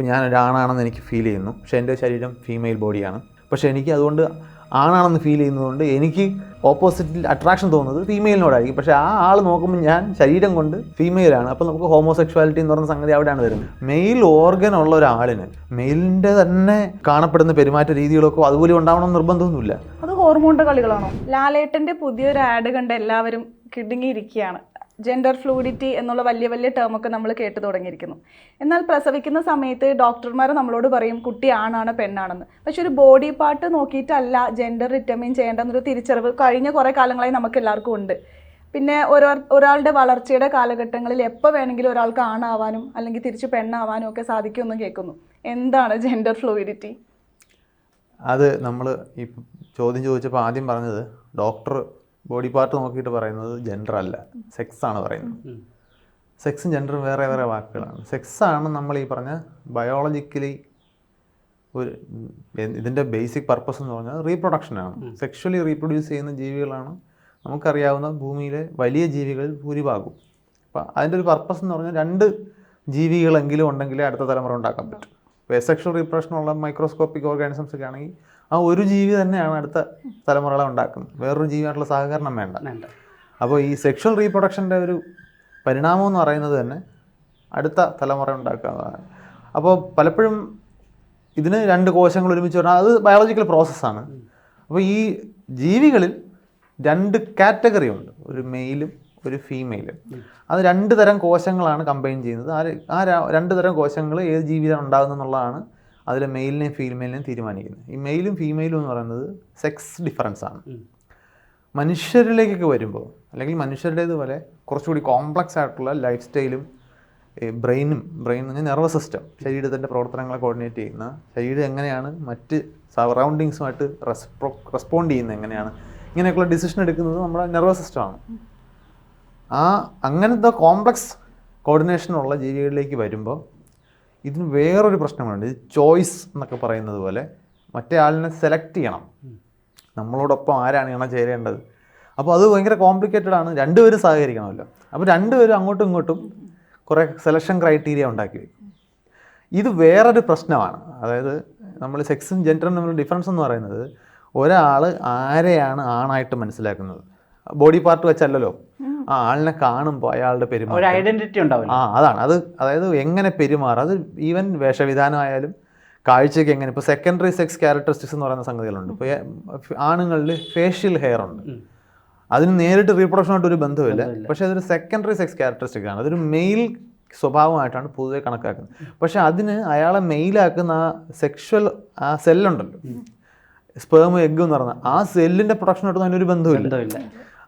ഇപ്പോൾ ഞാൻ ഒരാണാണെന്ന് എനിക്ക് ഫീൽ ചെയ്യുന്നു. പക്ഷേ എന്റെ ശരീരം ഫീമെയിൽ ബോഡിയാണ് പക്ഷേ എനിക്ക് അതുകൊണ്ട് ആണാണെന്ന് ഫീൽ ചെയ്യുന്നതുകൊണ്ട് എനിക്ക് ഓപ്പോസിറ്റിൽ അട്രാക്ഷൻ തോന്നുന്നത് ഫീമെയിലിനോടായിരിക്കും പക്ഷേ ആ ആൾ നോക്കുമ്പോൾ ഞാൻ ശരീരം കൊണ്ട് ഫീമെയിലാണ് അപ്പോൾ നമുക്ക് ഹോമോസെക്ഷുവാലിറ്റി എന്ന് പറയുന്ന സംഗതി അവിടെയാണ് വരുന്നത്. മെയിൽ ഓർഗൻ ഉള്ള ഒരാളിന് മെയിലിന്റെ തന്നെ കാണപ്പെടുന്ന പെരുമാറ്റ രീതികളൊക്കെ അതുപോലെ ഉണ്ടാവണം നിർബന്ധമൊന്നുമില്ല. അത് ഹോർമോണിന്റെ കളികളാണോ? ലാലേട്ടന്റെ പുതിയൊരു ആഡ് കണ്ട് എല്ലാവരും കിടുങ്ങിയിരിക്കുകയാണ്. ജെൻഡർ ഫ്ലൂയിഡിറ്റി എന്നുള്ള വലിയ വലിയ ടേമൊക്കെ നമ്മൾ കേട്ട് തുടങ്ങിയിരിക്കുന്നു. എന്നാൽ പ്രസവിക്കുന്ന സമയത്ത് ഡോക്ടർമാർ നമ്മളോട് പറയും കുട്ടി ആണാണ് പെണ്ണാണെന്ന്. പക്ഷെ ഒരു ബോഡി പാർട്ട് നോക്കിയിട്ടല്ല ജെൻഡർ ഡിറ്റർമിൻ ചെയ്യേണ്ടെന്നൊരു തിരിച്ചറിവ് കഴിഞ്ഞ കുറേ കാലങ്ങളായി നമുക്ക് എല്ലാവർക്കും ഉണ്ട്. പിന്നെ ഓരോ ഒരാളുടെ വളർച്ചയുടെ കാലഘട്ടങ്ങളിൽ എപ്പോൾ വേണമെങ്കിലും ഒരാൾക്ക് ആണാവാനും അല്ലെങ്കിൽ തിരിച്ച് പെണ്ണാവാനും ഒക്കെ സാധിക്കുമെന്ന് കേൾക്കുന്നു. എന്താണ് ജെൻഡർ ഫ്ലൂയിഡിറ്റി അത് നമ്മൾ ഈ ചോദ്യം ചോദിച്ചപ്പോൾ ആദ്യം പറഞ്ഞത് ഡോക്ടർ ബോഡി പാർട്ട് നോക്കിയിട്ട് പറയുന്നത് ജെൻഡർ അല്ല. സെക്സ് ആണ് പറയുന്നത്. സെക്സും ജെൻഡറും വേറെ വേറെ വാക്കുകളാണ്. സെക്സ് ആണ് നമ്മൾ ഈ പറഞ്ഞ ബയോളജിക്കലി ഒരു ഇതിന്റെ ബേസിക് പർപ്പസ് എന്ന് പറഞ്ഞാൽ റീപ്രൊഡക്ഷനാണ് സെക്ഷലി റീപ്രൊഡ്യൂസ് ചെയ്യുന്ന ജീവികളാണ് നമുക്കറിയാവുന്ന ഭൂമിയിലെ വലിയ ജീവികളിൽ ഭൂരിഭാഗവും. അപ്പം അതിന്റെ ഒരു പർപ്പസ് എന്ന് പറഞ്ഞാൽ രണ്ട് ജീവികളെങ്കിലും ഉണ്ടെങ്കിലേ അടുത്ത തലമുറ ഉണ്ടാക്കാൻ പറ്റും. ഇപ്പോൾ എസെക്ഷൽ ഉള്ള മൈക്രോസ്കോപ്പിക് ഓർഗാനിസംസ് ഒക്കെ ആണെങ്കിൽ ആ ഒരു ജീവി തന്നെയാണ് അടുത്ത തലമുറകളെ ഉണ്ടാക്കുന്നത്. വേറൊരു ജീവിയായിട്ടുള്ള സഹകരണം വേണ്ട. അപ്പോൾ ഈ സെക്ഷൽ റീപ്രൊഡക്ഷന്റെ ഒരു പരിണാമം എന്ന് പറയുന്നത് തന്നെ അടുത്ത തലമുറ ഉണ്ടാക്കുക എന്നതാണ്. അപ്പോൾ പലപ്പോഴും ഇതിന് രണ്ട് കോശങ്ങൾ ഒരുമിച്ച് പറഞ്ഞാൽ അത് ബയോളജിക്കൽ പ്രോസസ്സാണ് അപ്പോൾ ഈ ജീവികളിൽ രണ്ട് കാറ്റഗറി ഉണ്ട്. ഒരു മെയിലും ഒരു ഫീമെയിലും അത് രണ്ട് തരം കോശങ്ങളാണ് കമ്പൈൻ ചെയ്യുന്നത്. ആ രണ്ട് തരം കോശങ്ങൾ ഏത് ജീവിതം ഉണ്ടാകുന്നത് എന്നുള്ളതാണ് അതിലെ മെയിലിനെയും ഫീമെയിലിനെയും തീരുമാനിക്കുന്നത്. ഈ മെയിലും ഫീമെയിലും എന്ന് പറയുന്നത് സെക്സ് ഡിഫറൻസ് ആണ്. മനുഷ്യരിലേക്കൊക്കെ വരുമ്പോൾ അല്ലെങ്കിൽ മനുഷ്യരുടേതുപോലെ കുറച്ചുകൂടി കോംപ്ലക്സ് ആയിട്ടുള്ള ലൈഫ് സ്റ്റൈലും ബ്രെയിനും ബ്രെയിൻ എന്ന് പറഞ്ഞാൽ നെർവസ് സിസ്റ്റം ശരീരത്തിന്റെ പ്രവർത്തനങ്ങളെ കോർഡിനേറ്റ് ചെയ്യുന്ന ശരീരം എങ്ങനെയാണ് മറ്റ് സറൗണ്ടിങ്സുമായിട്ട് റെസ്പോ റെസ്പോണ്ട് ചെയ്യുന്നത് എങ്ങനെയാണ് ഇങ്ങനെയൊക്കെയുള്ള ഡിസിഷൻ എടുക്കുന്നത് നമ്മുടെ നെർവസ് സിസ്റ്റമാണ് ആ അങ്ങനത്തെ കോംപ്ലക്സ് കോർഡിനേഷനുള്ള ജീവികളിലേക്ക് വരുമ്പോൾ ഇതിന് വേറൊരു പ്രശ്നമുണ്ട്. ഇത് ചോയ്സ് എന്നൊക്കെ പറയുന്നത് പോലെ മറ്റേ ആളിനെ സെലക്ട് ചെയ്യണം. നമ്മളോടൊപ്പം ആരാണ് ഇങ്ങനെ ചേരേണ്ടത്? അപ്പോൾ അത് ഭയങ്കര കോംപ്ലിക്കേറ്റഡ് ആണ്. രണ്ടുപേരും സഹകരിക്കണമല്ലോ. അപ്പോൾ രണ്ടുപേരും അങ്ങോട്ടും ഇങ്ങോട്ടും കുറേ സെലക്ഷൻ ക്രൈറ്റീരിയ ഉണ്ടാക്കി വയ്ക്കും ഇത് വേറൊരു പ്രശ്നമാണ്. അതായത് നമ്മൾ സെക്സും ജെൻഡറും തമ്മിലുള്ള ഡിഫറൻസ് എന്ന് പറയുന്നത് ഒരാൾ ആരെയാണ് ആണായിട്ട് മനസ്സിലാക്കുന്നത്? ബോഡി പാർട്ട് വെച്ചല്ലല്ലോ. ആ ആളിനെ കാണുമ്പോൾ അയാളുടെ ഒരു ഐഡന്റിറ്റി ഉണ്ടാവും ആ അതാണ്. അത് അതായത് എങ്ങനെ പെരുമാറും? അത് ഈവൻ വേഷവിധാനമായാലും കാഴ്ചയ്ക്ക് എങ്ങനെ? ഇപ്പോൾ സെക്കൻഡറി സെക്സ് ക്യാരക്ടറിസ്റ്റിക്സ് എന്ന് പറയുന്ന സംഗതികളുണ്ട്. ഇപ്പോൾ ആണുങ്ങളിൽ ഫേഷ്യൽ ഹെയർ ഉണ്ട്. അതിന് നേരിട്ട് റീപ്രൊഡക്ഷനായിട്ട് ഒരു ബന്ധമില്ല പക്ഷേ അതൊരു സെക്കൻഡറി സെക്സ് ക്യാരക്ടറിസ്റ്റിക് ആണ്. അതൊരു മെയിൽ സ്വഭാവമായിട്ടാണ് പൊതുവെ കണക്കാക്കുന്നത്. പക്ഷേ അതിന് അയാളെ മെയിലാക്കുന്ന ആ സെക്ഷൽ ആ സെല്ലുണ്ടല്ലോ സ്പേമും എഗ് എന്ന് പറഞ്ഞ ആ സെല്ലിന്റെ പ്രൊഡക്ഷനായിട്ടൊന്നും അതിനൊരു ബന്ധമില്ല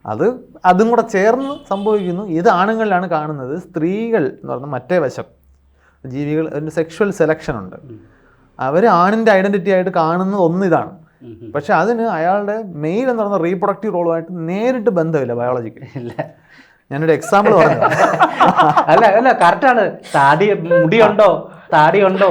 അത് അതും കൂടെ ചേർന്ന് സംഭവിക്കുന്നു. ഇത് ആണുങ്ങളിലാണ് കാണുന്നത്. സ്ത്രീകൾ എന്ന് പറഞ്ഞാൽ മറ്റേ വശം. ജീവികൾ അതിന്റെ സെക്ഷൽ സെലക്ഷൻ ഉണ്ട്. അവർ ആണിന്റെ ഐഡന്റിറ്റി ആയിട്ട് കാണുന്നത് ഒന്ന് ഇതാണ്. പക്ഷെ അതിന് അയാളുടെ മെയിൽ എന്ന് പറയുന്ന റീപ്രൊഡക്റ്റീവ് റോളുമായിട്ട് നേരിട്ട് ബന്ധമില്ല ബയോളജിക്ക് ഇല്ല. ഞാനൊരു എക്സാമ്പിൾ പറഞ്ഞു അല്ല അല്ല കറക്റ്റാണ് താടി മുടിയുണ്ടോ താടിയുണ്ടോ?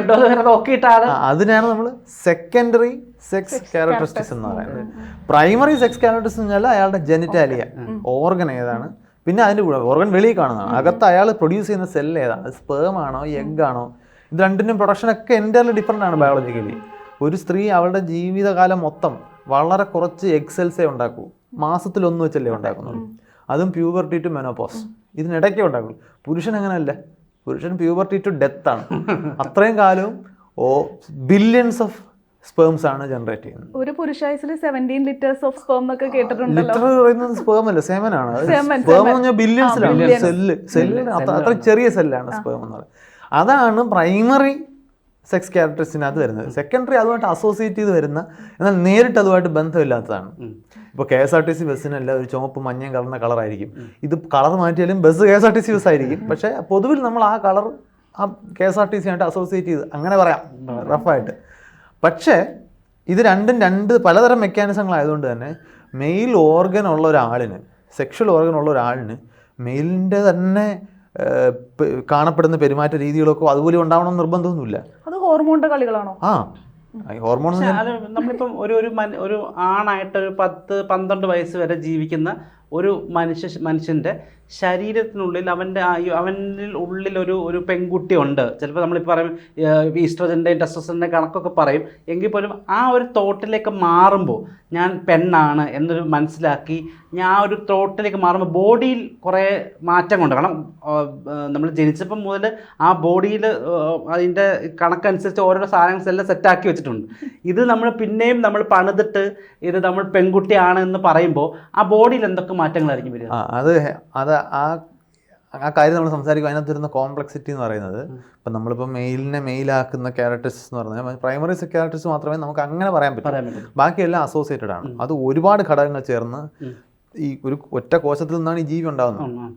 ഉണ്ടോ നോക്കിയിട്ടാണ്. അതിനാണ് നമ്മൾ സെക്കൻഡറി സെക്സ് ക്യാരക്ടറിസ്റ്റിക്സ് എന്ന് പറയുന്നത്. പ്രൈമറി സെക്സ് ക്യാരക്ടറിസ്റ്റിക്സ് എന്ന് പറഞ്ഞാൽ അയാളുടെ ജെനിറ്റാലിയ ഓർഗൻ ഏതാണ്. പിന്നെ അതിന്റെ കൂടെ ഓർഗൻ വെളിയിൽ കാണുന്നതാണ്. അകത്ത് അയാൾ പ്രൊഡ്യൂസ് ചെയ്യുന്ന സെൽ ഏതാണ്? സ്പേം ആണോ എഗ് ആണോ? ഇത് പ്രൊഡക്ഷൻ ഒക്കെ എന്റയർലി ഡിഫറെന്റ് ആണ് ബയോളജിക്കലി ഒരു സ്ത്രീ അവളുടെ ജീവിതകാലം മൊത്തം വളരെ കുറച്ച് എക്സെൽസേ ഉണ്ടാക്കൂ. മാസത്തിലൊന്ന് വെച്ചല്ലേ ഉണ്ടാക്കുന്നുള്ളൂ. അതും പ്യൂബർട്ടി ടു മെനോപോസ് ഇതിനിടയ്ക്കേ ഉണ്ടാക്കുള്ളൂ. പുരുഷൻ അങ്ങനെയല്ല. പുരുഷൻ പ്യൂബർട്ടി ടു ഡെത്ത് ആണ്. അത്രയും കാലവും ഓ ബില്യൺസ് ഓഫ് സ്പേംസ് ആണ് ജനറേറ്റ് ചെയ്യുന്നത്. ഒരു പുരുഷായുസിൽ സെവന്റീൻ ലിറ്റേഴ്സ് ഓഫ് സ്പേം എന്നൊക്കെ കേട്ടിട്ടുണ്ടല്ലോ. ലിറ്റർ പറയുന്നത് സ്പേം അല്ല സെമൻ ആണ്. സ്പേം എന്ന് ബില്യൺസിലാണ് സെല്ല് സെല്ലിന് അത്ര ചെറിയ സെല്ലാണ് സ്പേം എന്ന് പറയുന്നത്. അതാണ് പ്രൈമറി സെക്സ് ക്യാരക്ടറിസ്റ്റിനകത്ത് വരുന്നത്. സെക്കൻഡറി അതുമായിട്ട് അസോസിയേറ്റ് ചെയ്ത് വരുന്ന എന്നാൽ നേരിട്ട് അതുമായിട്ട് ബന്ധമില്ലാത്തതാണ്. ഇപ്പോൾ K S R T C ബസ്സിനല്ല ഒരു ചുവപ്പ് മഞ്ഞയും കളർന്ന കളറായിരിക്കും ഇത് colour മാറ്റിയാലും bus K S R T C bus ആയിരിക്കും. പക്ഷേ പൊതുവിൽ നമ്മൾ ആ കളർ ആ K S R T C ആയിട്ട് അസോസിയേറ്റ് ചെയ്ത് അങ്ങനെ പറയാം. റഫായിട്ട് പക്ഷേ ഇത് രണ്ടും രണ്ട് പലതരം മെക്കാനിസങ്ങളായതുകൊണ്ട് തന്നെ മെയിൽ ഓർഗൻ ഉള്ള ഒരാളിന് സെക്ഷൽ ഓർഗൻ ഉള്ള ഒരാളിന് മെയിലിന്റെ തന്നെ കാണപ്പെടുന്ന പെരുമാറ്റ രീതികളൊക്കെ അതുപോലെ ഉണ്ടാവണം എന്ന് നിർബന്ധമൊന്നുമില്ല. അത് ഹോർമോണിന്റെ കളികളാണോ? ആ ഹോർമോൺ പക്ഷെ അത് നമ്മളിപ്പം ഒരു ഒരു ഒരു ആണായിട്ട് ഒരു പത്ത് പന്ത്രണ്ട് വയസ്സ് വരെ ജീവിക്കുന്ന ഒരു മനുഷ്യ മനുഷ്യന്റെ ശരീരത്തിനുള്ളിൽ അവന്റെ അവനിൽ ഉള്ളിൽ ഒരു ഒരു പെൺകുട്ടി ഉണ്ട്. ചിലപ്പോൾ നമ്മളിപ്പോൾ പറയും ഈസ്ട്രജന്റെയും ടെസ്റ്റോസ്റ്ററിന്റെയും കണക്കൊക്കെ പറയും. എങ്കിൽ പോലും ആ ഒരു തോട്ടിലേക്ക് മാറുമ്പോൾ ഞാൻ പെണ്ണാണ് എന്നൊരു മനസ്സിലാക്കി ഞാൻ ആ ഒരു തോട്ടിലേക്ക് മാറുമ്പോൾ ബോഡിയിൽ കുറേ മാറ്റം കൊണ്ട് കാരണം നമ്മൾ ജനിച്ചപ്പം മുതൽ ആ ബോഡിയിൽ അതിന്റെ കണക്കനുസരിച്ച് ഓരോ സാധനങ്ങൾ എല്ലാം സെറ്റാക്കി വെച്ചിട്ടുണ്ട്. ഇത് നമ്മൾ പിന്നെയും നമ്മൾ പണിതിട്ട് ഇത് നമ്മൾ പെൺകുട്ടിയാണ് എന്ന് പറയുമ്പോൾ ആ ബോഡിയിൽ എന്തൊക്കെ മാറ്റങ്ങളായിരിക്കും വരിക? അത് അത് അത് ആ ആ കാര്യം നമ്മൾ സംസാരിക്കും അതിനകത്ത് വരുന്ന കോംപ്ലക്സിറ്റി എന്ന് പറയുന്നത് ഇപ്പം നമ്മളിപ്പോൾ മെയിലിനെ മെയിലാക്കുന്ന ക്യാരക്ടേഴ്സ് എന്ന് പറഞ്ഞാൽ പ്രൈമറി ക്യാരക്ടേഴ്സ് മാത്രമേ നമുക്ക് അങ്ങനെ പറയാൻ പറ്റൂ. ബാക്കിയെല്ലാം അസോസിയേറ്റഡ് ആണ്. അത് ഒരുപാട് ഘടകങ്ങൾ ചേർന്ന് ഈ ഒരു ഒറ്റ കോശത്തിൽ നിന്നാണ് ഈ ജീവി ഉണ്ടാകുന്നത്.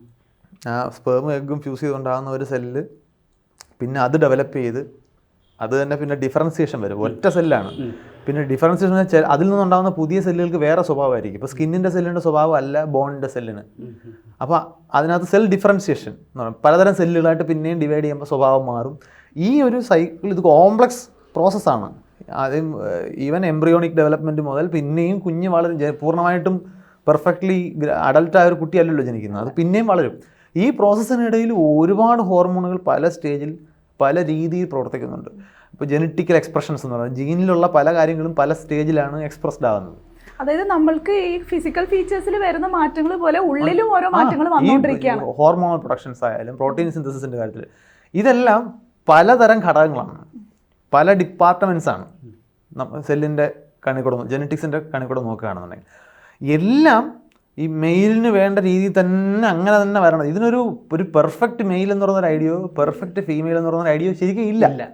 ആ സ്പേം എഗ്ഗും ഫ്യൂസ് ചെയ്തുണ്ടാകുന്ന ഒരു സെല്ല് പിന്നെ അത് ഡെവലപ്പ് ചെയ്ത് അത് തന്നെ പിന്നെ ഡിഫറൻസിയേഷൻ വരും. ഒറ്റ സെല്ലാണ് പിന്നെ ഡിഫറൻസിയേഷൻ അതിൽ നിന്നുണ്ടാകുന്ന പുതിയ സെല്ലുകൾക്ക് വേറെ സ്വഭാവമായിരിക്കും. ഇപ്പോൾ സ്കിന്നിന്റെ സെല്ലിന്റെ സ്വഭാവം അല്ല ബോണിന്റെ സെല്ലിന്. അപ്പോൾ അതിനകത്ത് സെൽ ഡിഫറൻസിയേഷൻ എന്ന് പറയും. പലതരം സെല്ലുകളായിട്ട് പിന്നെയും ഡിവൈഡ് ചെയ്യുമ്പോൾ സ്വഭാവം മാറും. ഈ ഒരു സൈക്കിൾ ഇത് കോംപ്ലക്സ് പ്രോസസ്സാണ് ആദ്യം ഈവൻ എംബ്രിയോണിക് ഡെവലപ്മെന്റ് മുതൽ പിന്നെയും കുഞ്ഞ് വളരും. പൂർണമായിട്ടും പെർഫെക്റ്റ്ലി അഡൽട്ടായ ഒരു കുട്ടിയല്ലല്ലോ ജനിക്കുന്നത്. അത് പിന്നെയും വളരും. ഈ പ്രോസസ്സിനിടയിൽ ഒരുപാട് ഹോർമോണുകൾ പല സ്റ്റേജിൽ പല രീതിയിൽ പ്രവർത്തിക്കുന്നുണ്ട്. ഇപ്പോൾ ജനറ്റിക്കൽ എക്സ്പ്രഷൻസ് എന്ന് പറയുന്നത് ജീനിലുള്ള പല കാര്യങ്ങളും പല സ്റ്റേജിലാണ് എക്സ്പ്രസ്ഡ് ആകുന്നത്. അതായത് നമ്മൾക്ക് ഈ ഫിസിക്കൽ ഫീച്ചേഴ്സിൽ വരുന്ന മാറ്റങ്ങൾ പോലെ ഉള്ളിലും ഓരോ മാറ്റങ്ങൾ വന്നുകൊണ്ടിരിക്കുകയാണ് ഹോർമോണൽ പ്രൊഡക്ഷൻസ് ആയാലും പ്രോട്ടീൻ സിന്തസിസിന്റെ കാര്യത്തിൽ ഇതെല്ലാം പലതരം ഘടകങ്ങളാണ്. പല ഡിപ്പാർട്ട്മെന്റ്സ് ആണ്. സെല്ലിന്റെ കണിക്കൂടെ ജനറ്റിക്സിന്റെ കണിക്കൂടെ നോക്കുകയാണെന്നുണ്ടെങ്കിൽ. എല്ലാം ഈ മെയിലിന് വേണ്ട രീതിയിൽ തന്നെ അങ്ങനെ തന്നെ വരണം. ഇതിനൊരു ഒരു പെർഫെക്റ്റ് മെയിൽ എന്ന് പറയുന്ന ഒരു ഐഡിയോ പെർഫെക്റ്റ് ഫീമെയിൽ എന്ന് പറയുന്ന ഒരു ഐഡിയോ ശരിക്കും ഇല്ല. ഇല്ല.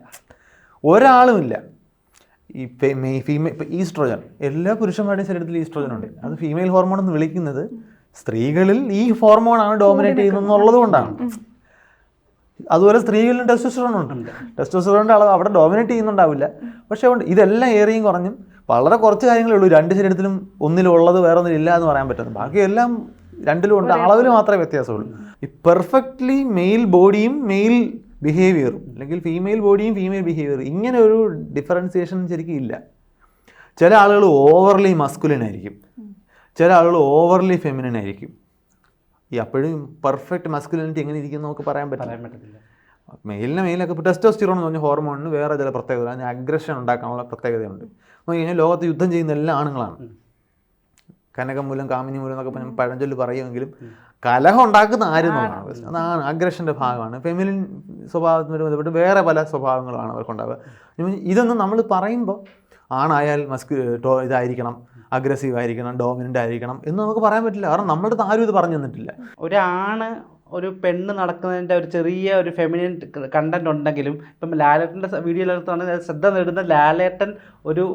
ഒരാളും ഇല്ല. ഈ ഫീമെയിൽ ഇപ്പം ഈസ്ട്രോജൻ. എല്ലാ പുരുഷന്മാരുടെയും ശരീരത്തിൽ ഈസ്ട്രോജൻ ഉണ്ട്. അത് ഫീമെയിൽ ഹോർമോൺ എന്ന് വിളിക്കുന്നത് സ്ത്രീകളിൽ ഈ ഹോർമോണാണ് ഡോമിനേറ്റ് ചെയ്യുന്നത് എന്നുള്ളത് കൊണ്ടാണ്. അതുപോലെ സ്ത്രീകളിലും ടെസ്റ്റോസ്റ്ററോൺ ഉണ്ട്. ടെസ്റ്റോസ്റ്ററോണിന്റെ അളവ് അവിടെ ഡോമിനേറ്റ് ചെയ്യുന്നുണ്ടാവില്ല. പക്ഷേ ഉണ്ട് ഇതെല്ലാം ഏറിയും കുറഞ്ഞും വളരെ കുറച്ച് കാര്യങ്ങളേ ഉള്ളൂ. രണ്ട് ശരീരത്തിലും ഒന്നിലുള്ളത് വേറെ ഒന്നും ഇല്ല എന്ന് പറയാൻ പറ്റുന്നത് ബാക്കിയെല്ലാം രണ്ടിലും ഉണ്ട്. അളവിൽ മാത്രമേ വ്യത്യാസമുള്ളൂ. ഈ പെർഫെക്റ്റ്ലി മെയിൽ ബോഡിയും മെയിൽ ബിഹേവിയറും അല്ലെങ്കിൽ ഫീമെയിൽ ബോഡിയും ഫീമെയിൽ ബിഹേവിയറും ഇങ്ങനെ ഒരു ഡിഫറൻസിയേഷൻ ശരിക്കും ഇല്ല. ചില ആളുകൾ ഓവർലി മസ്കുലിൻ ആയിരിക്കും. ചില ആളുകൾ ഓവർലി ഫെമിനിൻ ആയിരിക്കും. ഈ അപ്പോഴും പെർഫെക്റ്റ് മസ്കുലിനിറ്റി എങ്ങനെ ഇരിക്കും നമുക്ക് പറയാൻ പറ്റില്ല. മെയിലിനെ മെയിലൊക്കെ ഇപ്പോൾ ടെസ്റ്റോസ്റ്റിറോൺ എന്ന് പറഞ്ഞ ഹോർമോണിന് വേറെ ചില പ്രത്യേകത അതിന് അഗ്രഷൻ ഉണ്ടാക്കാനുള്ള പ്രത്യേകതയുണ്ട്. നോക്കി കഴിഞ്ഞാൽ ലോകത്ത് യുദ്ധം ചെയ്യുന്ന എല്ലാ ആണുങ്ങളാണ്. കനകം മൂലം കാമിനി മൂലം എന്നൊക്കെ പഴഞ്ചൊല്ല് പറയുമെങ്കിലും കലഹം ഉണ്ടാക്കുന്ന പ്രശ്നം. അതാണ് അഗ്രഷന്റെ ഭാഗമാണ്. ഫെമിലിൻ സ്വഭാവത്തിന് ബന്ധപ്പെട്ട് വേറെ പല സ്വഭാവങ്ങളാണ് അവർക്കുണ്ടാവുക. ഇതൊന്നും നമ്മൾ പറയുമ്പോൾ ആണായാൽ മസ്ക് ടോ ഇതായിരിക്കണം അഗ്രസീവ് ആയിരിക്കണം ഡോമിനന്റ് ആയിരിക്കണം എന്ന് നമുക്ക് പറയാൻ പറ്റില്ല. കാരണം നമ്മുടെ അടുത്ത് ആരും ഇത് പറഞ്ഞു തന്നിട്ടില്ല. ഒരാണ് ഒരു പെണ്ണ് നടക്കുന്നതിന്റെ ഒരു ചെറിയ ഒരു ഫെമിനിൻ കണ്ടന്റ് ഉണ്ടെങ്കിലും ഇപ്പം ലാലേട്ടന്റെ വീഡിയോയിലാണ് ശ്രദ്ധ നേടുന്ന ലാലേട്ടൻ ഒരു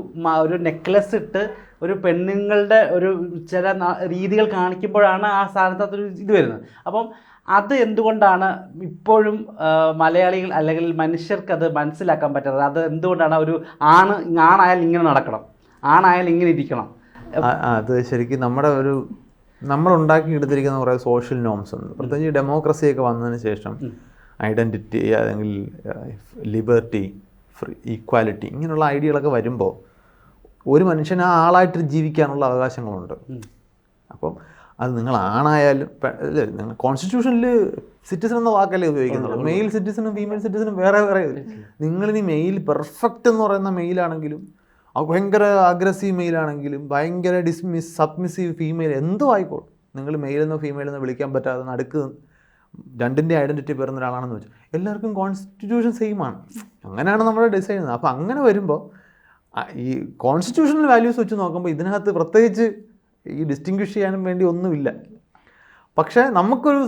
ഒരു നെക്ലസ് ഇട്ട് ഒരു പെണ്ണുങ്ങളുടെ ഒരു ചില രീതികൾ കാണിക്കുമ്പോഴാണ് ആ സ്ഥാനത്ത് ഒരു ഇത് വരുന്നത്. അപ്പം അത് എന്തുകൊണ്ടാണ് ഇപ്പോഴും മലയാളികൾ അല്ലെങ്കിൽ മനുഷ്യർക്ക് അത് മനസ്സിലാക്കാൻ പറ്റാത്തത്? അത് എന്തുകൊണ്ടാണ് ഒരു ആണ് ആണായാൽ ഇങ്ങനെ നടക്കണം. ആണായാൽ ഇങ്ങനെ ഇരിക്കണം. അത് ശരിക്കും നമ്മുടെ ഒരു നമ്മൾ ഉണ്ടാക്കിയെടുത്തിരിക്കുന്ന കുറേ സോഷ്യൽ നോംസ് ഉണ്ട്. പ്രത്യേകിച്ച് ഡെമോക്രസിയൊക്കെ വന്നതിന് ശേഷം ഐഡന്റിറ്റി അല്ലെങ്കിൽ ലിബർട്ടി ഫ്രീ ഈക്വാലിറ്റി ഇങ്ങനെയുള്ള ഐഡിയകളൊക്കെ വരുമ്പോൾ ഒരു മനുഷ്യൻ ആ ആളായിട്ട് ജീവിക്കാനുള്ള അവകാശങ്ങളുണ്ട്. അപ്പം അത് നിങ്ങൾ ആണായാലും അല്ലേ നിങ്ങൾ കോൺസ്റ്റിറ്റ്യൂഷനിൽ സിറ്റിസൺ എന്ന വാക്കല്ലേ ഉപയോഗിക്കുന്നുള്ളൂ മെയിൽ സിറ്റിസണും ഫീമെയിൽ സിറ്റിസണും വേറെ വേറെ. നിങ്ങളിനി മെയിൽ പെർഫെക്റ്റ് എന്ന് പറയുന്ന മെയിലാണെങ്കിലും ഭയങ്കര അഗ്രസീവ് മെയിലാണെങ്കിലും ഭയങ്കര ഡിസ്മിസ് സബ്മിസീവ് ഫീമെയിൽ എന്തോ ആയിക്കോട്ടെ നിങ്ങൾ മെയിലെന്നോ ഫീമെയിലെന്നോ വിളിക്കാൻ പറ്റാതെ നടുക്ക് രണ്ടിന്റെ ഐഡന്റിറ്റി പേരുന്ന ഒരാളാണെന്ന് വെച്ചാൽ എല്ലാവർക്കും കോൺസ്റ്റിറ്റ്യൂഷൻ സെയിം ആണ്. അങ്ങനെയാണ് നമ്മുടെ ഡിസൈൻ ചെയ്യുന്നത്. അപ്പോൾ അങ്ങനെ വരുമ്പോൾ ഈ കോൺസ്റ്റിറ്റ്യൂഷണൽ വാല്യൂസ് വെച്ച് നോക്കുമ്പോൾ ഇതിനകത്ത് പ്രത്യേകിച്ച് ഈ ഡിസ്റ്റിങ്വിഷ് ചെയ്യാനും വേണ്ടി ഒന്നുമില്ല. പക്ഷേ നമുക്കൊരു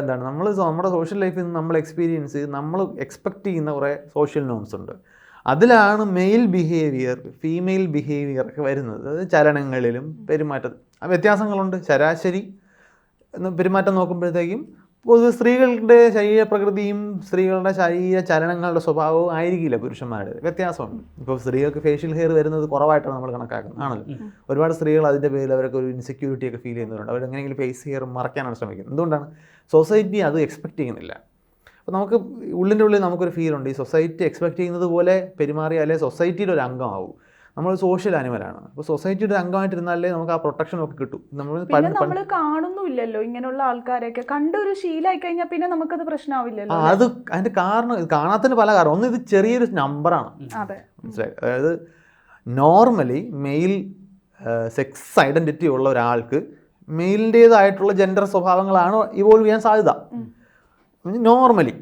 എന്താണ് നമ്മൾ നമ്മുടെ സോഷ്യൽ ലൈഫിൽ നിന്ന് നമ്മൾ എക്സ്പീരിയൻസ് നമ്മൾ എക്സ്പെക്റ്റ് ചെയ്യുന്ന കുറേ സോഷ്യൽ നോംസ് ഉണ്ട്. അതിലാണ് മെയിൽ ബിഹേവിയർ ഫീമെയിൽ ബിഹേവിയർ ഒക്കെ വരുന്നത്. അതായത് ചലനങ്ങളിലും പെരുമാറ്റത്തിൽ ആ വ്യത്യാസങ്ങളുണ്ട്. ശരാശരി എന്ന് പെരുമാറ്റം നോക്കുമ്പോഴത്തേക്കും പൊതുവെ സ്ത്രീകളുടെ ശരീരപ്രകൃതിയും സ്ത്രീകളുടെ ശരീര ചലനങ്ങളുടെ സ്വഭാവവും ആയിരിക്കില്ല പുരുഷന്മാരുടെ. വ്യത്യാസമുണ്ട്. ഇപ്പോൾ സ്ത്രീകൾക്ക് ഫേഷ്യൽ ഹെയർ വരുന്നത് കുറവായിട്ടാണ് നമ്മൾ കണക്കാക്കുന്നത്. ആണല്ലോ? ഒരുപാട് സ്ത്രീകൾ അതിന്റെ പേരിൽ അവർക്ക് ഒരു ഇൻസെക്യൂരിറ്റി ഒക്കെ ഫീൽ ചെയ്യുന്നവരുണ്ട്. അവരെങ്ങനെയെങ്കിലും ഫേസ് ഹെയർ മറയ്ക്കാനാണ് ശ്രമിക്കുന്നത്. എന്തുകൊണ്ടാണ്? സൊസൈറ്റി അത് എക്സ്പെക്റ്റ് ചെയ്യുന്നില്ല. അപ്പോൾ നമുക്ക് ഉള്ളിന്റെ ഉള്ളിൽ നമുക്കൊരു ഫീൽ ഉണ്ട്. ഈ സൊസൈറ്റി എക്സ്പെക്റ്റ് ചെയ്യുന്നത് പോലെ പെരുമാറിയാൽ സൊസൈറ്റിയുടെ ഒരു അംഗമാവും. നമ്മൾ സോഷ്യൽ ആനിമലാണ് അപ്പോൾ സൊസൈറ്റിയുടെ അംഗമായിട്ടിരുന്നാലേ നമുക്ക് ആ പ്രൊട്ടക്ഷൻ ഒക്കെ കിട്ടും. നമ്മൾ പിന്നെ നമ്മൾ കാണുന്നില്ലല്ലോ ഇങ്ങനെയുള്ള ആൾക്കാരെയൊക്കെ. കണ്ടൊരു ശീലമായി കഴിഞ്ഞാൽ പിന്നെ നമുക്കത് പ്രശ്നമാവില്ലല്ലോ അത് അതിന്റെ കാരണം കാണാത്തതിന് പല കാരണം. ഒന്ന് ഇത് ചെറിയൊരു നമ്പറാണ് മനസ്സിലായി? അതായത് നോർമലി മെയിൽ സെക്സ് ഐഡന്റിറ്റി ഉള്ള ഒരാൾക്ക് മെയിലിന്റേതായിട്ടുള്ള ജെൻഡർ സ്വഭാവങ്ങളാണ് ഇവോൾവ് ചെയ്യാൻ സാധ്യത. നോർമലി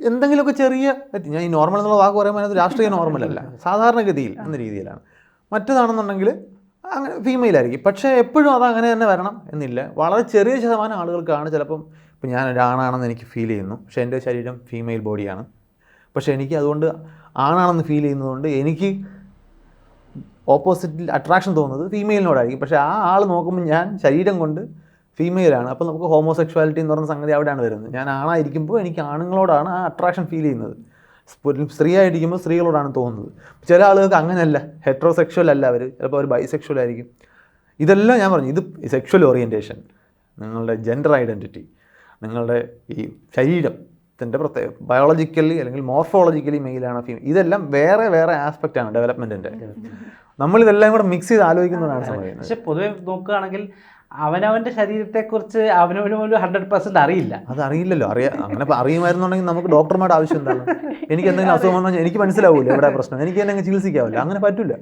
എന്തെങ്കിലുമൊക്കെ ചെറിയ പറ്റി ഞാൻ ഈ നോർമൽ എന്നുള്ള വാക്ക് പറയുമ്പോൾ അത് രാഷ്ട്രീയ നോർമലല്ല സാധാരണഗതിയിൽ എന്ന രീതിയിലാണ്. മറ്റേതാണെന്നുണ്ടെങ്കിൽ അങ്ങനെ ഫീമെയിൽ ആയിരിക്കും. പക്ഷേ എപ്പോഴും അത് അങ്ങനെ തന്നെ വരണം എന്നില്ല. വളരെ ചെറിയ ശതമാനം ആളുകൾക്കാണ് ചിലപ്പം ഇപ്പം ഞാൻ ഒരാണാണെന്ന് എനിക്ക് ഫീൽ ചെയ്യുന്നു. പക്ഷേ എന്റെ ശരീരം ഫീമെയിൽ ബോഡിയാണ് പക്ഷേ എനിക്ക് അതുകൊണ്ട് ആണാണെന്ന് ഫീൽ ചെയ്യുന്നതുകൊണ്ട് എനിക്ക് ഓപ്പോസിറ്റിൽ അട്രാക്ഷൻ തോന്നുന്നത് ഫീമെയിലിനോടായിരിക്കും പക്ഷേ ആ ആൾ നോക്കുമ്പോൾ ഞാൻ ശരീരം കൊണ്ട് ഫീമെയിലാണ്. അപ്പോൾ നമുക്ക് ഹോമോസെക്ഷുവാലിറ്റി എന്ന് പറഞ്ഞ സംഗതി അവിടെയാണ് വരുന്നത്. ഞാൻ ആണായിരിക്കുമ്പോൾ എനിക്ക് ആണുങ്ങളോടാണ് ആ അട്രാക്ഷൻ ഫീൽ ചെയ്യുന്നത്. സ്ത്രീ ആയിരിക്കുമ്പോൾ സ്ത്രീകളോടാണ് തോന്നുന്നത്. ചില ആളുകൾക്ക് അങ്ങനെയല്ല. ഹെട്രോസെക്ഷൽ അല്ല അവർ ചിലപ്പോൾ അവർ ബൈസെക്ഷൽ ആയിരിക്കും. ഇതെല്ലാം ഞാൻ പറഞ്ഞു. ഇത് സെക്ഷൽ ഓറിയന്റേഷൻ നിങ്ങളുടെ ജെൻഡർ ഐഡന്റിറ്റി നിങ്ങളുടെ ഈ ശരീരത്തിന്റെ പ്രത്യേക ബയോളജിക്കലി അല്ലെങ്കിൽ മോർഫോളജിക്കലി മെയിലാണ് ഫീമെയിൽ ഇതെല്ലാം വേറെ വേറെ ആസ്പെക്റ്റാണ് ഡെവലപ്മെന്റിന്റെ നമ്മളിതെല്ലാം കൂടെ മിക്സ് ചെയ്ത് ആലോചിക്കുന്നതാണ് പക്ഷെ പൊതുവെ നോക്കുകയാണെങ്കിൽ അവനവന്റെ ശരീരത്തെക്കുറിച്ച് അവനവന് പോലും ഹൺഡ്രഡ് പെർസെന്റ് അറിയില്ല. അത് അറിയില്ലല്ലോ അറിയാ അങ്ങനെ അറിയുമായിരുന്നുണ്ടെങ്കിൽ നമുക്ക് ഡോക്ടർമാരുടെ ആവശ്യം എന്താണ്? എനിക്ക് എന്തെങ്കിലും അസുഖം വന്നാൽ എനിക്ക് മനസ്സിലാവൂല ഇവിടെ പ്രശ്നം. എനിക്ക് തന്നെ അങ്ങ് ചികിത്സിക്കാവില്ല. അങ്ങനെ പറ്റില്ല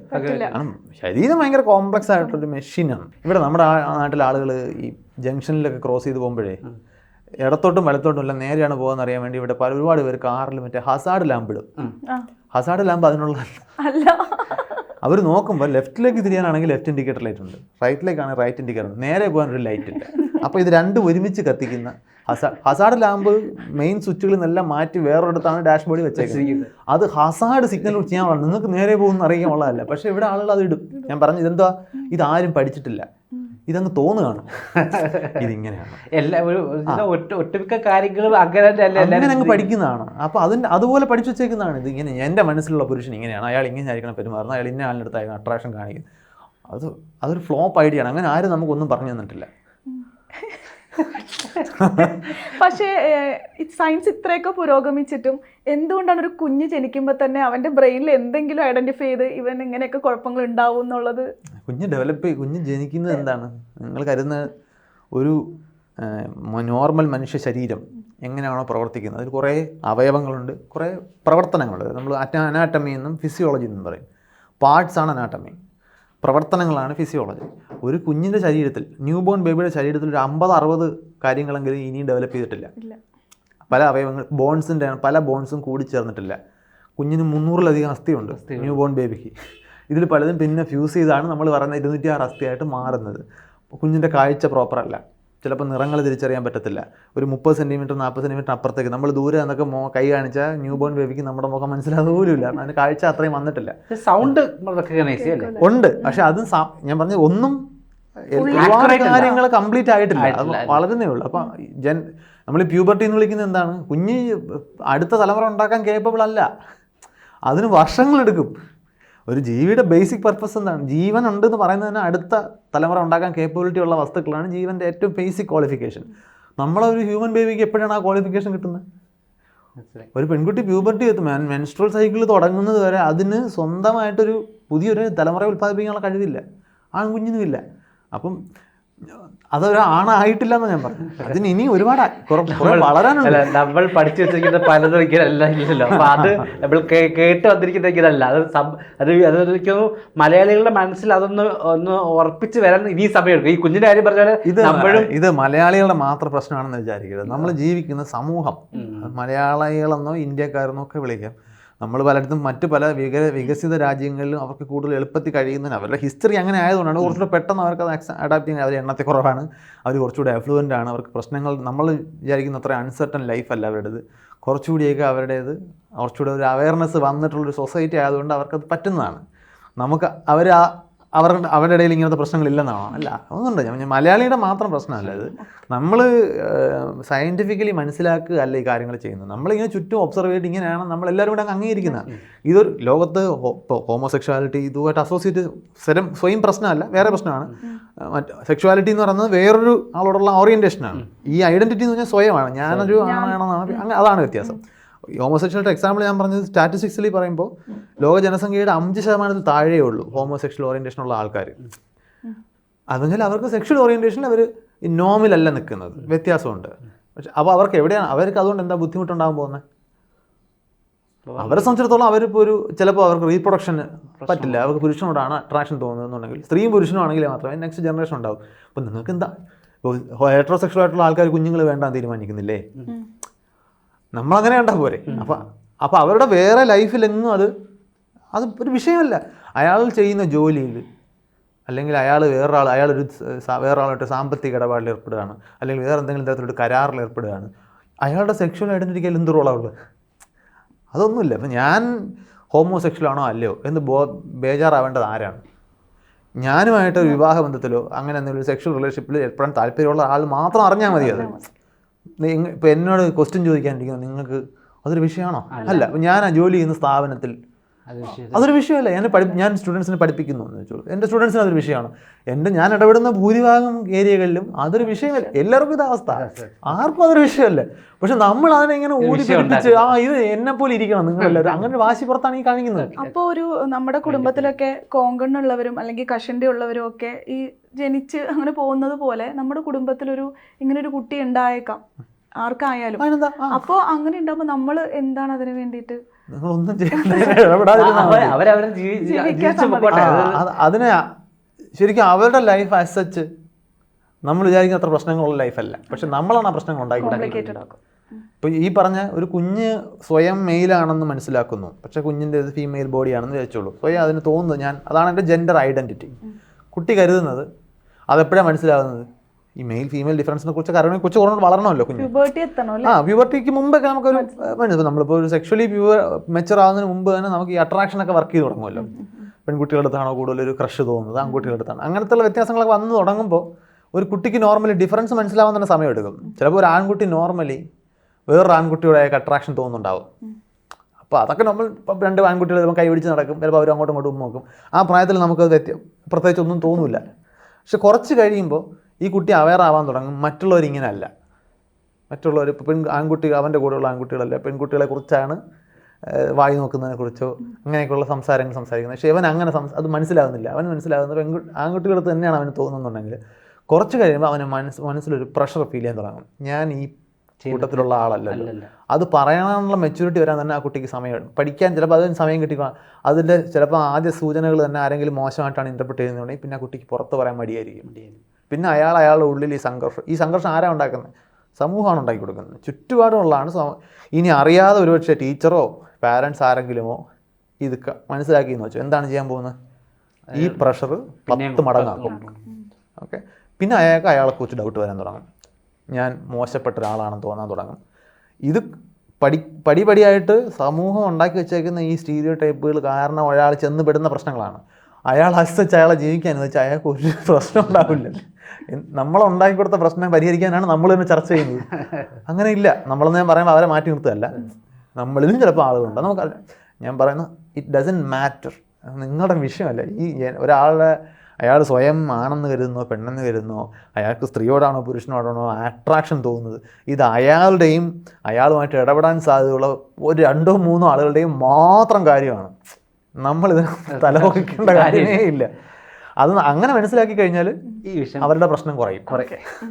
കാരണം ശരീരം ഭയങ്കര കോംപ്ലക്സ് ആയിട്ടൊരു മെഷീനാണ് ഇവിടെ നമ്മുടെ ആ- നാട്ടിലെ ആളുകൾ ഈ ജംഗ്ഷനിലൊക്കെ ക്രോസ് ചെയ്ത് പോകുമ്പോഴേ ഇടത്തോട്ടും വലത്തോട്ടും എല്ലാം നേരെയാണ് പോകാൻ അറിയാൻ വേണ്ടി ഇവിടെ പല ഒരുപാട് പേര് കാറിൽ മറ്റേ ഹസാഡ് ലാമ്പ് ഇടും ഹസാഡ് ലാമ്പ് അതിനുള്ള അല്ല. അവർ നോക്കുമ്പോൾ ലെഫ്റ്റിലേക്ക് തിരിയാനാണെങ്കിൽ ലെഫ്റ്റ് ഇൻഡിക്കേറ്റർ ലൈറ്റ് ഉണ്ട്. റൈറ്റിലേക്കാണെങ്കിൽ റൈറ്റ് ഇൻഡിക്കേറ്റർ ഉണ്ട്. നേരെ പോകാൻ ഒരു ലൈറ്റ് ഇല്ല. അപ്പോൾ ഇത് രണ്ടും ഒരുമിച്ച് കത്തിക്കുന്ന ഹസാ ഹസാഡ് ലാമ്പ് മെയിൻ സ്വിച്ചുകളിൽ നിന്നെല്ലാം മാറ്റി വേറൊരിടത്താണ് ഡാഷ്ബോർഡിൽ വെച്ചേക്കുന്നത്. അത് ഹസാഡ് സിഗ്നൽ ചെയ്യാൻ പറഞ്ഞു നിങ്ങൾക്ക് നേരെ പോകുന്ന അറിയാനുള്ളതല്ല പക്ഷേ ഇവിടെ ആളുകൾ അത് ഇടും. ഞാൻ പറഞ്ഞു ഇതെന്താ ഇതാരും പഠിച്ചിട്ടില്ല. ഇതങ്ങ് തോന്നുകയാണ്. ഇതിങ്ങനെയാണ്. എല്ലാ ഒരു ഒറ്റ ഒട്ടുമിക്ക കാര്യങ്ങളും അങ്ങനെ അല്ല അങ്ങനെ അങ്ങ് പഠിക്കുന്നതാണ്. അപ്പോൾ അതിന്റെ അതുപോലെ പഠിച്ചു വെച്ചേക്കുന്നതാണ്. ഇത് ഇങ്ങനെ എന്റെ മനസ്സിലുള്ള പുരുഷൻ ഇങ്ങനെയാണ്. അയാൾ ഇങ്ങനെ ആയിരിക്കണം പെരുമാറുന്നത്. അയാൾ ഇന്ന ആളിനടുത്തായിരിക്കണം അട്രാക്ഷൻ കാണിക്കും. അത് അതൊരു ഫ്ലോപ്പ് ഐഡിയ ആണ്. അങ്ങനെ ആരും നമുക്കൊന്നും പറഞ്ഞു തന്നിട്ടില്ല. പക്ഷേ സയൻസ് ഇത്രയൊക്കെ പുരോഗമിച്ചിട്ടും എന്തുകൊണ്ടാണ് ഒരു കുഞ്ഞ് ജനിക്കുമ്പോൾ തന്നെ അവന്റെ ബ്രെയിനിൽ എന്തെങ്കിലും ഐഡന്റിഫൈ ചെയ്ത് ഇവൻ ഇങ്ങനെയൊക്കെ കുഴപ്പങ്ങൾ ഉണ്ടാവും എന്നുള്ളത്? കുഞ്ഞ് ഡെവലപ്പ് കുഞ്ഞ് ജനിക്കുന്നത് എന്താണ്? നിങ്ങൾ കരുതുന്ന ഒരു നോർമൽ മനുഷ്യ ശരീരം എങ്ങനെയാണോ പ്രവർത്തിക്കുന്നത്? അതിൽ കുറേ അവയവങ്ങളുണ്ട് കുറേ പ്രവർത്തനങ്ങളുണ്ട്. നമ്മൾ അനാറ്റമി എന്നും ഫിസിയോളജി എന്നും പറയും. പാർട്സ് ആണ് അനാട്ടമി പ്രവർത്തനങ്ങളാണ് ഫിസിയോളജി ഒരു കുഞ്ഞിന്റെ ശരീരത്തിൽ ന്യൂ ബോൺ ബേബിയുടെ ശരീരത്തിൽ ഒരു അമ്പത് അറുപത് കാര്യങ്ങളെങ്കിലും ഇനിയും ഡെവലപ്പ് ചെയ്തിട്ടില്ല. പല അവയവങ്ങൾ ബോൺസിന്റെ പല ബോൺസും കൂടി ചേർന്നിട്ടില്ല. കുഞ്ഞിന് മുന്നൂറിലധികം അസ്ഥിയുണ്ട് ന്യൂ ബോൺ ബേബിക്ക് ഇതിൽ പലതും പിന്നെ ഫ്യൂസ് ചെയ്താണ് നമ്മൾ പറയുന്ന ഇരുന്നൂറ്റി ആറ് അസ്ഥിയായിട്ട് മാറുന്നത്. കുഞ്ഞിന്റെ കാഴ്ച പ്രോപ്പർ അല്ല. ചിലപ്പോൾ നിറങ്ങൾ തിരിച്ചറിയാൻ പറ്റത്തില്ല. ഒരു മുപ്പത് സെന്റിമീറ്റർ നാൽപ്പത് സെന്റിമീറ്റർ അപ്പുറത്തേക്ക്. നമ്മൾ ദൂരെ എന്നൊക്കെ മോ കൈ കാണിച്ചാൽ ന്യൂ ബോൺ ബേബിക്ക് നമ്മുടെ മുഖം മനസ്സിലാകുക ഇല്ല. അതിന് കാഴ്ച അത്രയും വന്നിട്ടില്ല. സൗണ്ട് ഉണ്ട്. പക്ഷെ അതും ഞാൻ പറഞ്ഞ ഒന്നും ഒരുപാട് കാര്യങ്ങൾ കംപ്ലീറ്റ് ആയിട്ടില്ല. അത്. വളരുന്നേ ഉള്ളൂ. അപ്പം ജൻ നമ്മൾ പ്യൂബർട്ടി എന്ന് വിളിക്കുന്നത് എന്താണ്? കുഞ്ഞ് അടുത്ത തലമുറ ഉണ്ടാക്കാൻ കേപ്പബിൾ അല്ല. അതിന് വർഷങ്ങളെടുക്കും. ഒരു ജീവിയുടെ ബേസിക് പർപ്പസ് എന്താണ്? ജീവൻ ഉണ്ട് എന്ന് പറയുന്നതിന് അടുത്ത തലമുറ ഉണ്ടാക്കാൻ കേപ്പബിലിറ്റി ഉള്ള വസ്തുക്കളാണ് ജീവന്റെ ഏറ്റവും ബേസിക് ക്വാളിഫിക്കേഷൻ നമ്മളൊരു ഹ്യൂമൻ ബേബിക്ക് എപ്പോഴാണ് ആ ക്വാളിഫിക്കേഷൻ കിട്ടുന്നത്? ഒരു പെൺകുട്ടി പ്യൂബർട്ടി എത്തും. മെൻസ്ട്രൽ സൈക്കിൾ തുടങ്ങുന്നത് വരെ അതിന് സ്വന്തമായിട്ടൊരു പുതിയൊരു തലമുറ ഉൽപ്പാദിപ്പിക്കാനുള്ള കഴിവില്ല. ആൺകുഞ്ഞിനുമില്ല. അപ്പം അതൊരു ആണായിട്ടില്ല എന്ന് ഞാൻ പറഞ്ഞു അതിന് ഇനി ഒരുപാട്. വളരാനുണ്ട്. നമ്മൾ പഠിച്ചു വെച്ചിരിക്കുന്ന പലതും ഇങ്ങനെയല്ല ഇല്ലല്ലോ. അപ്പൊ അത് നമ്മൾ കേട്ട് വന്നിരിക്കുന്ന ഇങ്ങനല്ല അത് അത് അത് മലയാളികളുടെ മനസ്സിൽ അതൊന്ന് ഒന്ന് ഉറപ്പിച്ച് വരാൻ ഇനി സമയമെടുക്കും. ഈ കുഞ്ഞിന്റെ കാര്യം പറഞ്ഞാൽ ഇത് നമ്മളും ഇത് മലയാളികളുടെ മാത്രം പ്രശ്നമാണെന്ന് വിചാരിക്കരുത്. നമ്മൾ ജീവിക്കുന്ന സമൂഹം മലയാളികളെന്നോ ഇന്ത്യക്കാരെന്നോ ഒക്കെ വിളിക്കാം. നമ്മൾ പലയിടത്തും മറ്റ് പല വിക വികസിത രാജ്യങ്ങളിലും അവർക്ക് കൂടുതൽ എളുപ്പത്തിൽ കഴിയുന്നതിന് അവരുടെ ഹിസ്റ്ററി അങ്ങനെ ആയതുകൊണ്ടാണ് കുറച്ചുകൂടെ പെട്ടെന്ന് അവർക്ക് അത് അഡാപ്റ്റ് ചെയ്യുന്നത് അവർ എണ്ണത്തെ കുറവാണ്. അവർ കുറച്ചുകൂടി അഫ്ലുവന്റ് ആണ്. അവർക്ക് പ്രശ്നങ്ങൾ നമ്മൾ വിചാരിക്കുന്ന അത്ര അൺസർട്ടൺ ലൈഫ് അല്ല അവരുടേത്. കുറച്ചുകൂടിയൊക്കെ അവരുടേത് കുറച്ചുകൂടെ ഒരു അവയർനെസ് വന്നിട്ടുള്ളൊരു സൊസൈറ്റി ആയതുകൊണ്ട് അവർക്കത് പറ്റുന്നതാണ്. നമുക്ക് അവർ അവരുടെ അവരുടെ ഇടയിൽ ഇങ്ങനത്തെ പ്രശ്നങ്ങളില്ലെന്നാണോ? അല്ല ഒന്നുണ്ട് മലയാളിയുടെ മാത്രം പ്രശ്നമല്ല ഇത് നമ്മൾ സയന്റിഫിക്കലി മനസ്സിലാക്കുക അല്ല ഈ കാര്യങ്ങൾ ചെയ്യുന്നത്? നമ്മളിങ്ങനെ ചുറ്റും ഒബ്സർവ് ചെയ്തിട്ട് ഇങ്ങനെയാണ് നമ്മൾ എല്ലാവരും കൂടെ അങ്ങ് അംഗീകരിക്കുന്നത്. ഇതൊരു ലോകത്ത് ഹോമോസെക്ഷാലിറ്റി ഇതുമായിട്ട് അസോസിയേറ്റ് സ്ഥിരം സ്വയം പ്രശ്നമല്ല വേറെ പ്രശ്നമാണ്. മറ്റ് സെക്ഷുവാലിറ്റി എന്ന് പറയുന്നത് വേറൊരു ആളോടുള്ള ഓറിയന്റേഷനാണ് ഈ ഐഡന്റിറ്റി എന്ന് പറഞ്ഞാൽ സ്വയമാണ്. ഞാനൊരു ആണാണെന്നാണ് അങ്ങനെ അതാണ് വ്യത്യാസം. ഹോമോസെക്ഷലിന്റെ എക്സാമ്പിൾ ഞാൻ പറഞ്ഞത് സ്റ്റാറ്റിസ്റ്റിക്സിലി പറയുമ്പോൾ ലോക ജനസംഖ്യയുടെ അഞ്ച് ശതമാനത്തിൽ താഴെയേ ഉള്ളൂ ഹോമോസെക്ഷൽ ഓറിയന്റേഷൻ ഉള്ള ആൾക്കാർ അതെങ്കിൽ അവർക്ക് സെക്ഷൽ ഓറിയന്റേഷനിൽ അവർ നോമിലല്ല നിൽക്കുന്നത്. വ്യത്യാസമുണ്ട്. പക്ഷെ അപ്പോൾ അവർക്ക് എവിടെയാണ്? അവർക്ക് അതുകൊണ്ട് എന്താ ബുദ്ധിമുട്ടുണ്ടാകാൻ പോകുന്നത് അവരെ സംബന്ധിച്ചിടത്തോളം അവരിപ്പോൾ ഒരു ചിലപ്പോൾ അവർക്ക് റീപ്രൊഡക്ഷൻ പറ്റില്ല. അവർക്ക് പുരുഷനോടാണ് അട്രാക്ഷൻ തോന്നുന്നുണ്ടെങ്കിൽ സ്ത്രീയും പുരുഷനും ആണെങ്കിൽ മാത്രമേ നെക്സ്റ്റ് ജനറേഷൻ ഉണ്ടാവും. അപ്പോൾ നിങ്ങൾക്ക് എന്താ ഹെട്രോസെക്ഷൽ ആയിട്ടുള്ള ആൾക്കാർ കുഞ്ഞുങ്ങൾ വേണ്ടാന്ന് തീരുമാനിക്കുന്നില്ലേ? നമ്മളങ്ങനെ കണ്ടാൽ പോരെ. അപ്പം അപ്പോൾ അവരുടെ വേറെ ലൈഫിലെങ്ങും അത് അത് ഒരു വിഷയമല്ല. അയാൾ ചെയ്യുന്ന ജോലിയിൽ അല്ലെങ്കിൽ അയാൾ വേറൊരാൾ അയാളൊരു വേറെ വേറൊരാളായിട്ട് സാമ്പത്തിക ഇടപാടിൽ ഏർപ്പെടുകയാണ്. അല്ലെങ്കിൽ വേറെ എന്തെങ്കിലും തരത്തിലൊരു കരാറിൽ ഏർപ്പെടുകയാണ്. അയാളുടെ സെക്ഷൽ ഐഡന്റിറ്റിക്കൽ എന്ത് റോളാണ് ഉള്ളത്? അതൊന്നുമില്ല. അപ്പം ഞാൻ ഹോമോസെക്ഷലാണോ അല്ലയോ എന്ന് ബോ ബേജാറാവേണ്ടത് ആരാണ്? ഞാനുമായിട്ട് ഒരു വിവാഹ ബന്ധത്തിലോ അങ്ങനെ എന്തെങ്കിലും സെക്ഷൽ റിലേഷൻഷിപ്പിൽ ഏർപ്പെടാൻ താല്പര്യമുള്ള ആൾ മാത്രം അറിഞ്ഞാൽ മതി അത്. ഇപ്പം എന്നോട് ക്വസ്റ്റ്യൻ ചോദിക്കാനിരിക്കുന്നത് നിങ്ങൾക്ക് അതൊരു വിഷയമാണോ? അല്ല. ഞാൻ ആ ജോലി ചെയ്യുന്ന സ്ഥാപനത്തിൽ അതൊരു വിഷയമല്ല. ഞാൻ പഠി ഞാൻ സ്റ്റുഡൻസിനെ പഠിപ്പിക്കുന്നു എന്ന് വെച്ചോളൂ എന്റെ സ്റ്റുഡൻസിന് അതൊരു വിഷയമാണ്. എന്റെ ഞാൻ ഇടപെടുന്ന ഭൂരിഭാഗം ഏരിയകളിലും അതൊരു വിഷയമല്ല. എല്ലാവർക്കും ഇത് അവസ്ഥ. ആർക്കും അതൊരു വിഷയമല്ല. പക്ഷെ നമ്മൾ അതിനെ ഇങ്ങനെ ഊതി പിടിപ്പിച്ച് ആ ഇത് എന്നെ പോലെ ഇരിക്കണം നിങ്ങളെല്ലാവരും അങ്ങനെ ഒരു വാശി പുറത്താണ് ഈ കാണിക്കുന്നത്. അപ്പോൾ ഒരു നമ്മുടെ കുടുംബത്തിലൊക്കെ കോങ്കണ്ണുള്ളവരും അല്ലെങ്കിൽ കഷണ്ടി ഉള്ളവരും ഒക്കെ ഈ ജനിച്ച് അങ്ങനെ പോകുന്നത് പോലെ നമ്മുടെ കുടുംബത്തിലൊരു ഇങ്ങനെ ഒരു കുട്ടി ഉണ്ടായേക്കാം. ആർക്കായാലും. അപ്പോൾ അങ്ങനെ ഉണ്ടാകുമ്പോൾ നമ്മൾ എന്താണ് അതിന് വേണ്ടിയിട്ട് നിങ്ങളൊന്നും ചെയ്യണ്ട അതിനെ ശരിക്കും അവരുടെ ലൈഫ് അസച്ച് നമ്മൾ വിചാരിക്കുന്ന അത്ര പ്രശ്നങ്ങളുള്ള ലൈഫല്ല പക്ഷെ നമ്മളാണ് ആ പ്രശ്നങ്ങൾ ഉണ്ടാക്കി ഇപ്പൊ ഈ പറഞ്ഞ ഒരു കുഞ്ഞ് സ്വയം മെയിലാണെന്ന് മനസ്സിലാക്കുന്നു. പക്ഷെ കുഞ്ഞിന്റെ ഇത് ഫീമെയിൽ ബോഡിയാണെന്ന് വിചാരിച്ചോളൂ സ്വയം അതിന് തോന്നുന്നത് ഞാൻ അതാണ് എന്റെ ജെൻഡർ ഐഡന്റിറ്റി കുട്ടി കരുതുന്നത് അതെപ്പോഴാണ് മനസ്സിലാകുന്നത്? ഈ മെയിൽ ഫീമെയിൽ ഡിഫറൻസിനെ കുറിച്ച് അറിയണമെങ്കിൽ കൊച്ചു കുറഞ്ഞു വളരണമല്ലോ കുഞ്ഞു. ആ പ്യൂബർട്ടിക്ക് മുമ്പൊക്കെ നമുക്കൊരു നമ്മളിപ്പോൾ ഒരു സെക്ഷലി പ്യൂർ മെച്ചർ ആവുന്നതിന് മുമ്പ് തന്നെ നമുക്ക് ഈ അട്രാക്ഷൻ ഒക്കെ വർക്ക് ചെയ്ത് തുടങ്ങുമല്ലോ. പെൺകുട്ടികളുടെ അടുത്താണോ കൂടുതൽ ഒരു ക്രഷ് തോന്നുന്നത്? ആൺകുട്ടികളുടെ അടുത്താണ്. അങ്ങനത്തെ ഉള്ള വ്യത്യാസങ്ങളൊക്കെ വന്ന് തുടങ്ങുമ്പോൾ ഒരു കുട്ടിക്ക് നോർമലി ഡിഫറൻസ് മനസ്സിലാവാൻ തന്നെ സമയമെടുക്കും. ചിലപ്പോൾ ഒരു ആൺകുട്ടി നോർമലി വേറൊരു ആൺകുട്ടിയുടെ അട്രാക്ഷൻ തോന്നുന്നുണ്ടാവും. അപ്പോൾ അതൊക്കെ നമ്മൾ ഇപ്പം രണ്ട് ആൺകുട്ടികൾ ചിലപ്പോൾ കൈ പിടിച്ച് നടക്കും. ചിലപ്പോൾ അവർ അങ്ങോട്ടും ഇങ്ങോട്ടും നോക്കും. ആ പ്രായത്തിൽ നമുക്ക് വ്യത്യ പ്രത്യേകിച്ച് ഒന്നും തോന്നില്ല. പക്ഷെ കുറച്ച് കഴിയുമ്പോൾ ഈ കുട്ടി അവെയർ ആവാൻ തുടങ്ങും. മറ്റുള്ളവർ ഇങ്ങനെ അല്ല മറ്റുള്ളവർ ഇപ്പോൾ പെൺ ആൺകുട്ടി അവന്റെ കൂടെയുള്ള ആൺകുട്ടികളല്ല. പെൺകുട്ടികളെ കുറിച്ചാണ് വായി നോക്കുന്നതിനെ കുറിച്ചോ അങ്ങനെയൊക്കെയുള്ള സംസാരങ്ങൾ സംസാരിക്കുന്നത്. പക്ഷേ ഇവൻ അങ്ങനെ സംസ അത് മനസ്സിലാകുന്നില്ല അവന് മനസ്സിലാകുന്നത് പെൺകു ആൺകുട്ടികളുടെ തന്നെയാണ് അവന് തോന്നുന്നുണ്ടെങ്കിൽ കുറച്ച് കഴിയുമ്പോൾ അവന് മനസ്സ് മനസ്സിലൊരു പ്രഷർ ഫീൽ ചെയ്യാൻ തുടങ്ങും. ഞാൻ ഈ കൂട്ടത്തിലുള്ള ആളല്ലല്ലോ. അത് പറയാനുള്ള മെച്യൂരിറ്റി വരാൻ തന്നെ ആ കുട്ടിക്ക് സമയം പഠിക്കാൻ ചിലപ്പോൾ അതിന് സമയം കിട്ടി അതിന്റെ ചിലപ്പോൾ ആദ്യ സൂചനകൾ തന്നെ ആരെങ്കിലും മോശമായിട്ടാണ് ഇന്റർപ്രറ്റ് ചെയ്യുന്നുണ്ടെങ്കിൽ പിന്നെ ആ കുട്ടിക്ക് പുറത്ത് പറയാൻ മടിയായിരിക്കും. പിന്നെ അയാൾ അയാളുടെ ഉള്ളിൽ ഈ സംഘർഷം ഈ സംഘർഷം ആരാ ഉണ്ടാക്കുന്നത്? സമൂഹമാണ് ഉണ്ടാക്കി കൊടുക്കുന്നത്. ചുറ്റുപാടുമുള്ളതാണ് ഇനി അറിയാതെ ഒരുപക്ഷെ ടീച്ചറോ പാരൻസ് ആരെങ്കിലുമോ ഇത് മനസ്സിലാക്കി എന്ന് വെച്ചു. എന്താണ് ചെയ്യാൻ പോകുന്നത്? ഈ പ്രഷർ പത്ത് മടങ്ങാക്കും ഓക്കെ പിന്നെ അയാൾക്ക് അയാളെ കുറിച്ച് ഡൗട്ട് വരാൻ തുടങ്ങും. ഞാൻ മോശപ്പെട്ട ഒരാളാണെന്ന് തോന്നാൻ തുടങ്ങും. ഇത് പടി പടിപടിയായിട്ട് സമൂഹം ഉണ്ടാക്കി വെച്ചേക്കുന്ന ഈ സ്റ്റീരിയോ ടൈപ്പുകൾ കാരണം ഒരാൾ ചെന്ന് പെടുന്ന പ്രശ്നങ്ങളാണ്. അയാൾ അസച്ച് അയാളെ ജീവിക്കാൻ വെച്ചാൽ അയാൾക്ക് ഒരു പ്രശ്നം ഉണ്ടാവില്ല നമ്മൾ ഉണ്ടാക്കി കൊടുത്ത പ്രശ്നം പരിഹരിക്കാനാണ് നമ്മൾ തന്നെ ചർച്ച ചെയ്യുന്നത്. അങ്ങനെ ഇല്ല. നമ്മളെന്ന് ഞാൻ പറയുമ്പോൾ അവരെ മാറ്റി നിർത്തുകയല്ല. നമ്മളിലും ചിലപ്പോൾ ആളുകളുണ്ട്. നമുക്കറിയാം ഞാൻ പറയുന്നത് ഇറ്റ് ഡസൻ മാറ്റർ നിങ്ങളുടെ വിഷയമല്ല. ഈ ഒരാളുടെ അയാൾ സ്വയം ആണെന്ന് കരുതുന്നോ പെണ്ണെന്ന് കരുതുന്നോ അയാൾക്ക് സ്ത്രീയോടാണോ പുരുഷനോടാണോ അട്രാക്ഷൻ തോന്നുന്നത്? ഇത് അയാളുടെയും അയാളുമായിട്ട് ഇടപെടാൻ സാധ്യതയുള്ള ഒരു രണ്ടോ മൂന്നോ ആളുകളുടെയും മാത്രം കാര്യമാണ്. നമ്മളിത് തലവഹിക്കേണ്ട കാര്യമേ ഇല്ല. അത് അങ്ങനെ മനസ്സിലാക്കി കഴിഞ്ഞാൽ ഈ വിഷയം അവരുടെ പ്രശ്നം കുറയും. കുറയ്ക്കാം